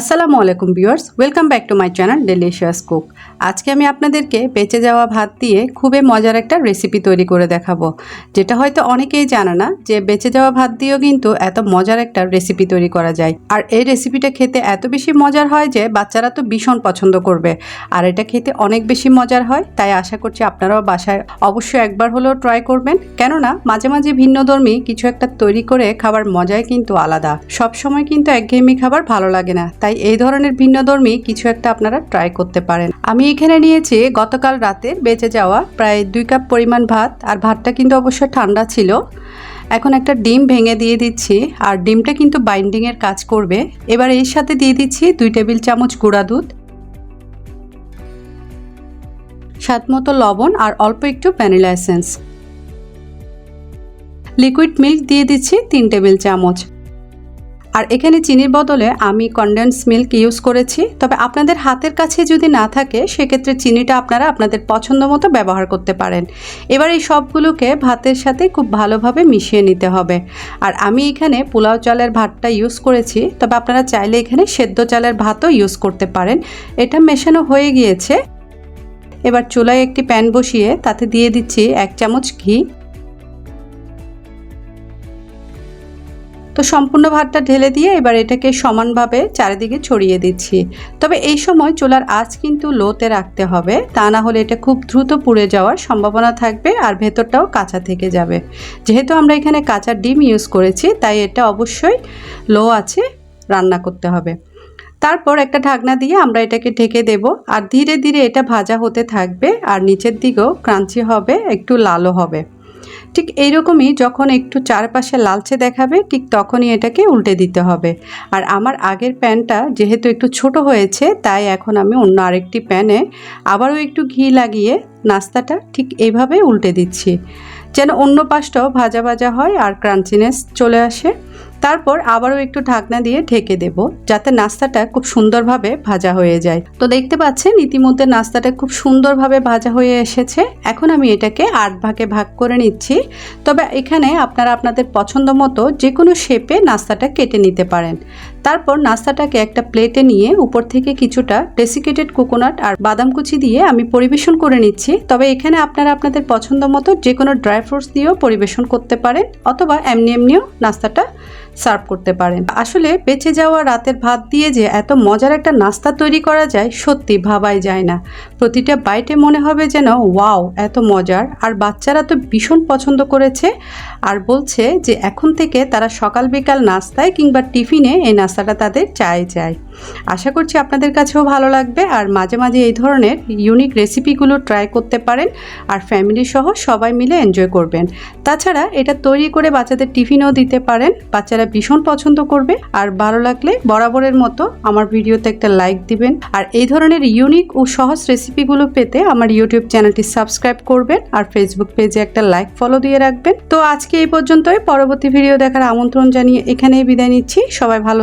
আসসালামু আলাইকুম viewers, welcome back to my channel Delicious Cook. আজকে আমি আপনাদেরকে বেঁচে যাওয়া ভাত দিয়ে খুবই মজার একটা রেসিপি তৈরি করে দেখাবো। যেটা হয়তো অনেকেই জানে না যে বেঁচে যাওয়া ভাত দিয়েও কিন্তু এত মজার একটা রেসিপি তৈরি করা যায়। আর এই রেসিপিটা খেতে এত বেশি মজার হয় যে বাচ্চারা তো ভীষণ পছন্দ করবে। আর এটা খেতে অনেক বেশি মজার হয়, তাই আশা করছি আপনারাও বাসায় অবশ্যই একবার হলেও ট্রাই করবেন। কেননা মাঝে মাঝে ভিন্নধর্মী কিছু একটা তৈরি করে খাবার মজাই কিন্তু আলাদা। সব সময় কিন্তু একঘেয়েমি খাবার ভালো লাগে না, তাই এই ধরনের ভিন্নধর্মী কিছু একটা আপনারা ট্রাই করতে পারেন। আমি এখানে নিয়েছি, গতকাল রাতে বেঁচে যাওয়া প্রায় দুই কাপ পরিমাণ ভাত, আর ভাতটা কিন্তু অবশ্যই ঠান্ডা ছিল। এখন একটা ডিম ভেঙে দিয়ে দিচ্ছি, আর ডিমটা কিন্তু বাইন্ডিংয়ের কাজ করবে। এবার এর সাথে দিয়ে দিচ্ছি দুই টেবিল চামচ গুঁড়া দুধ, স্বাদ মতো লবণ, আর অল্প একটু ভ্যানিলা এসেন্স। লিকুইড মিল্ক দিয়ে দিচ্ছি তিন টেবিল চামচ। আর এখানে চিনির বদলে আমি কনডেন্স মিল্ক ইউজ করেছি। তবে আপনাদের হাতের কাছে যদি না থাকে, সেক্ষেত্রে চিনিটা আপনারা আপনাদের পছন্দ মতো ব্যবহার করতে পারেন। এবার এই সবগুলোকে ভাতের সাথে খুব ভালোভাবে মিশিয়ে নিতে হবে। আর আমি এখানে পোলাও চালের ভাতটা ইউজ করেছি। তবে আপনারা চাইলে এখানে সেদ্ধ চালের ভাতও ইউজ করতে পারেন। এটা মেশানো হয়ে গিয়েছে। এবার চুলায় একটি প্যান বসিয়ে তাতে দিয়ে দিচ্ছি এক চামচ ঘি। তো সম্পূর্ণ ভাতটা ঢেলে দিয়ে এবার এটাকে সমানভাবে চারিদিকে ছড়িয়ে দিচ্ছি। তবে এই সময় চুলার আঁচ কিন্তু লোতে রাখতে হবে, তা না হলে এটা খুব দ্রুত পুড়ে যাওয়ার সম্ভাবনা থাকবে আর ভেতরটাও কাঁচা থেকে যাবে। যেহেতু আমরা এখানে কাঁচা ডিম ইউজ করেছি, তাই এটা অবশ্যই লো আছে রান্না করতে হবে। তারপর একটা ঢাকনা দিয়ে আমরা এটাকে ঢেকে দেব আর ধীরে ধীরে এটা ভাজা হতে থাকবে আর নিচের দিকেও ক্রাঞ্চি হবে, একটু লালও হবে। ঠিক এইরকমই যখন একটু চারপাশে লালচে দেখাবে, ঠিক তখনই এটাকে উল্টে দিতে হবে। আর আমার আগের প্যানটা যেহেতু একটু ছোট হয়েছে, তাই এখন আমি অন্য আরেকটি প্যানে আবারও একটু ঘি লাগিয়ে নাস্তাটা ঠিক এইভাবে উল্টে দিচ্ছি। যেন অন্য পাশটাও ভাজা ভাজা হয় আর ক্রাঞ্চিনেস চলে আসে। তারপর আবারও একটু ঢাকনা দিয়ে ঢেকে দেব, যাতে নাস্তাটা খুব সুন্দরভাবে ভাজা হয়ে যায়। তো দেখতে পাচ্ছেন, ইতিমধ্যে নাস্তাটা খুব সুন্দরভাবে ভাজা হয়ে এসেছে। এখন আমি এটাকে আট ভাগে ভাগ করে নিচ্ছি। তবে এখানে আপনারা আপনাদের পছন্দ মতো যে কোনো শেপে নাস্তাটা কেটে নিতে পারেন। তারপর নাস্তাটাকে একটা প্লেটে নিয়ে উপর থেকে কিছুটা ডেসিকেটেড কোকোনাট আর বাদাম কুচি দিয়ে আমি পরিবেশন করে নিচ্ছি। তবে এখানে আপনারা আপনাদের পছন্দ মতো যে কোনো ড্রাই ফ্রুটস দিয়েও পরিবেশন করতে পারেন অথবা এমনি এমনিও নাস্তাটা সার্ভ করতে পারেন। আসলে বেঁচে যাওয়া রাতের ভাত দিয়ে যে এত মজার একটা নাস্তা তৈরি করা যায় সত্যি ভাবাই যায় না। প্রতিটা বাইটে মনে হবে যেন, ওয়াও, এত মজার। আর বাচ্চারা তো ভীষণ পছন্দ করেছে। আর বলছে যে এখন থেকে তারা সকাল বিকাল নাস্তায় কিংবা টিফিনে এই নাস্তাটা তাদের চাই চাই। আশা করছি আপনাদের কাছেও ভালো লাগবে আর মাঝে মাঝে এই ধরনের ইউনিক রেসিপিগুলো ট্রাই করতে পারেন আর ফ্যামিলি সহ সবাই মিলে এনজয় করবেন। তাছাড়া এটা তৈরি করে বাচ্চাদের টিফিনও দিতে পারেন। বাচ্চারা ভীষণ পছন্দ করবে আর ভালো লাগলে বরাবরের মতো আমার ভিডিওতে একটা লাইক দিবেন। আর এই ধরনের ইউনিক ও সহজ রেসিপিগুলো পেতে আমার ইউটিউব চ্যানেলটি সাবস্ক্রাইব করবেন আর ফেসবুক পেজে একটা লাইক ফলো দিয়ে রাখবেন। তো আজকে এই পর্যন্তই। পরবর্তী ভিডিও দেখার আমন্ত্রণ জানিয়ে এখানেই বিদায় নিচ্ছি। সবাই ভালো